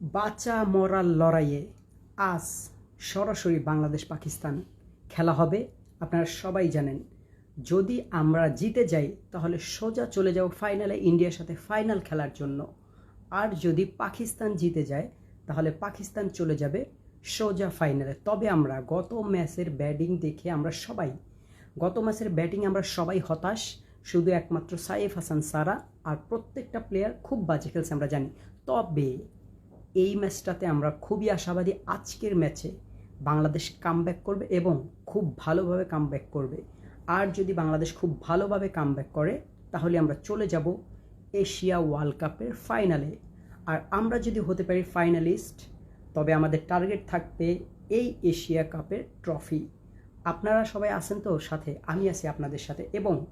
বাঁচা মরার লড়াইয়ে আজ সরাসরি বাংলাদেশ পাকিস্তান খেলা হবে। আপনারা সবাই জানেন, যদি আমরা জিতে যাই, তাহলে সোজা চলে যাব ফাইনালে ইন্ডিয়ার সাথে ফাইনাল খেলার জন্য। আর যদি পাকিস্তান জিতে যায়, তাহলে পাকিস্তান চলে যাবে সোজা ফাইনালে। তবে আমরা গত ম্যাচের ব্যাটিং দেখে আমরা সবাই, গত ম্যাচের ব্যাটিং আমরা সবাই হতাশ। শুধু একমাত্র সাইফ হাসান সারা আর প্রত্যেকটা প্লেয়ার খুব বাজে খেলছে আমরা জানি। তবে এই ম্যাচটাতে আমরা খুবই আশাবাদী আজকের ম্যাচে বাংলাদেশ কামব্যাক করবে এবং খুব ভালোভাবে কামব্যাক করবে। আর যদি বাংলাদেশ খুব ভালোভাবে কামব্যাক করে, তাহলে আমরা চলে যাব এশিয়া ওয়ার্ল্ড কাপের ফাইনালে আর আমরা যদি হতে পারি ফাইনালিস্ট তবে আমাদের টার্গেট থাকবে এই এশিয়া কাপের ট্রফি আপনারা সবাই আছেন তো সাথে, আমি আছি আপনাদের সাথে। এবং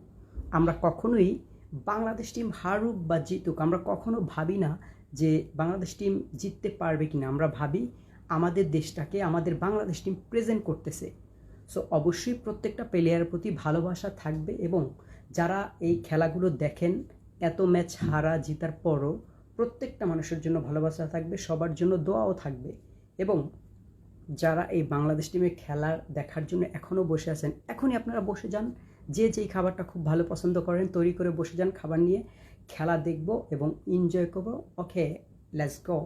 আমরা কখনোই বাংলাদেশ টিম হারুক বা জিতুক, আমরা কখনো ভাবি না যে বাংলাদেশ টিম জিততে পারবে কিনা আমরা ভাবি, আমাদের দেশটাকে, আমাদের বাংলাদেশ টিম প্রেজেন্ট করতেছে। সো অবশ্যই প্রত্যেকটা প্লেয়ারের প্রতি ভালোবাসা থাকবে এবং যারা এই খেলাগুলো দেখেন, এত ম্যাচ হারা জিতার পরও প্রত্যেকটা মানুষের জন্য ভালোবাসা থাকবে, সবার জন্য দোয়াও থাকবে এবং যারা এই বাংলাদেশ টিমে খেলা দেখার জন্য এখনও বসে আছেন, এখনই আপনারা বসে যান। যে যেই খাবারটা খুব ভালো পছন্দ করেন, তৈরি করে বসে যান খাবার নিয়ে। খেলা দেখব এবং এনজয় করব। Okay let's go